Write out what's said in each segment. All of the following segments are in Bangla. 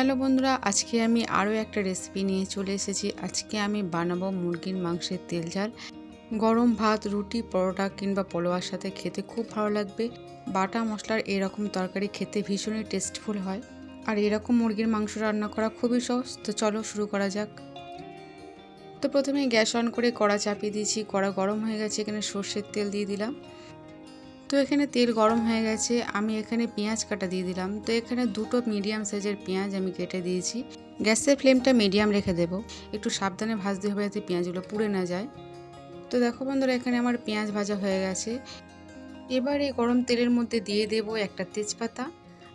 হ্যালো বন্ধুরা, আজকে আমি আরও একটা রেসিপি নিয়ে চলে এসেছি। আজকে আমি বানাবো মুরগির মাংসের তেল ঝাল। গরম ভাত, রুটি, পরোটা কিংবা পোলোয়ার সাথে খেতে খুব ভালো লাগবে। বাটা মশলার এরকম তরকারি খেতে ভীষণই টেস্টফুল হয়। আর এরকম মুরগির মাংস রান্না করা খুবই সহজ। তো চলো শুরু করা যাক। তো প্রথমে গ্যাস অন করে কড়া চাপিয়ে দিয়েছি। কড়া গরম হয়ে গেছে, এখানে সর্ষের তেল দিয়ে দিলাম। তো এখানে তেল গরম হয়ে গেছে, আমি এখানে পেঁয়াজ কাটা দিয়ে দিলাম। তো এখানে দুটো মিডিয়াম সাইজের পেঁয়াজ আমি কেটে দিয়েছি। গ্যাসের ফ্লেমটা মিডিয়াম রেখে দেবো। একটু সাবধানে ভাজতে হবে যাতে পেঁয়াজগুলো পুড়ে না যায়। তো দেখো বন্ধুরা, এখানে আমার পেঁয়াজ ভাজা হয়ে গেছে। এবার এই গরম তেলের মধ্যে দিয়ে দেব একটা তেজপাতা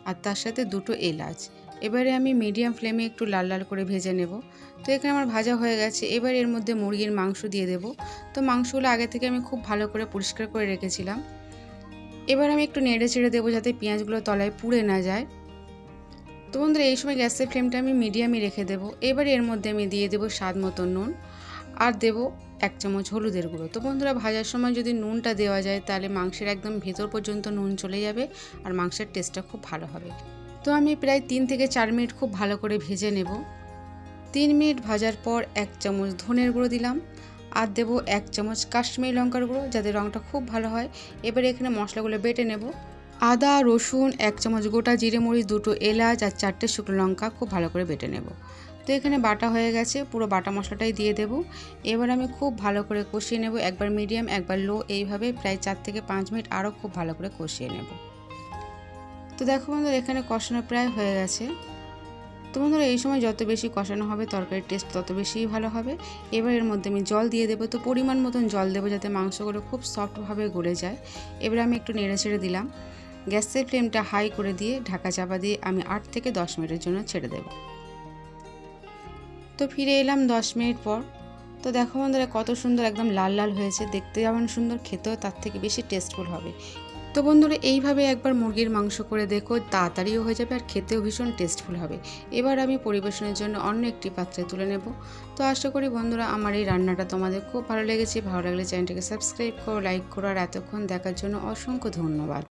আর তার সাথে দুটো এলাচ। এবারে আমি মিডিয়াম ফ্লেমে একটু লাল লাল করে ভেজে নেব। তো এখানে আমার ভাজা হয়ে গেছে। এবার এর মধ্যে মুরগির মাংস দিয়ে দেব। তো মাংসগুলো আগে থেকে আমি খুব ভালো করে পরিষ্কার করে রেখেছিলাম। এবার আমি একটু নেড়ে ছেড়ে দেবো যাতে পেঁয়াজগুলো তলায় পুড়ে না যায়। তো বন্ধুরা, এই সময় গ্যাসের ফ্লেমটা আমি মিডিয়ামই রেখে দেবো। এবার এর মধ্যে আমি দিয়ে দেবো স্বাদ মতো নুন আর দেবো এক চামচ হলুদের গুঁড়ো। তো বন্ধুরা, ভাজার সময় যদি নুনটা দেওয়া যায়, তাহলে মাংসের একদম ভেতর পর্যন্ত নুন চলে যাবে আর মাংসের টেস্টটা খুব ভালো হবে। তো আমি প্রায় তিন থেকে চার মিনিট খুব ভালো করে ভেজে নেব। তিন মিনিট ভাজার পর এক চামচ ধনের গুঁড়ো দিলাম। আর দেবো এক চামচ কাশ্মীরি লঙ্কার গুঁড়ো, যাতে রঙটা খুব ভালো হয়। এবার এখানে মশলাগুলো বেটে নেব। আদা, রসুন, এক চামচ গোটা জিরে মরিচ, দুটো এলাচ আর চারটে শুকনো লঙ্কা খুব ভালো করে বেটে নেব। তো এখানে বাটা হয়ে গেছে, পুরো বাটা মশলাটাই দিয়ে দেব। এবার আমি খুব ভালো করে কষিয়ে নেব, একবার মিডিয়াম, একবার লো। এইভাবে প্রায় চার থেকে পাঁচ মিনিট আরও খুব ভালো করে কষিয়ে নেব। তো দেখো বন্ধুরা, এখানে কষানো প্রায় হয়ে গেছে। তো বন্ধুরা এই সময় যত বেশি কষানো হবে, তরকারির টেস্ট তত বেশিই ভালো হবে। এবার এর মধ্যে আমি জল দিয়ে দেবো। তো পরিমাণ মতন জল দেবো যাতে মাংসগুলো খুব সফটভাবে গলে যায়। এবার আমি একটু নেড়ে ছেড়ে দিলাম। গ্যাসের ফ্লেমটা হাই করে দিয়ে ঢাকা চাপা দিয়ে আমি আট থেকে দশ মিনিটের জন্য ছেড়ে দেব। তো ফিরে এলাম দশ মিনিট পর। তো দেখো বন্ধুরা, কত সুন্দর একদম লাল লাল হয়েছে। দেখতে যেমন সুন্দর, খেতেও তার থেকে বেশি টেস্টফুল হবে। তো বন্ধুরা, এইভাবে একবার মুরগির মাংস করে দেখো, তাড়াতাড়িও হয়ে যাবে আর খেতেও ভীষণ টেস্টফুল হবে। এবার আমি পরিবেশনের জন্য অন্য একটি পাত্রে তুলে নেব। তো আশা করি বন্ধুরা, আমার এই রান্নাটা তোমাদের খুব ভালো লেগেছে। ভালো লাগলে চ্যানেলটিকে সাবস্ক্রাইব করো লাইক করো, আর এতক্ষণ দেখার জন্য অসংখ্য ধন্যবাদ।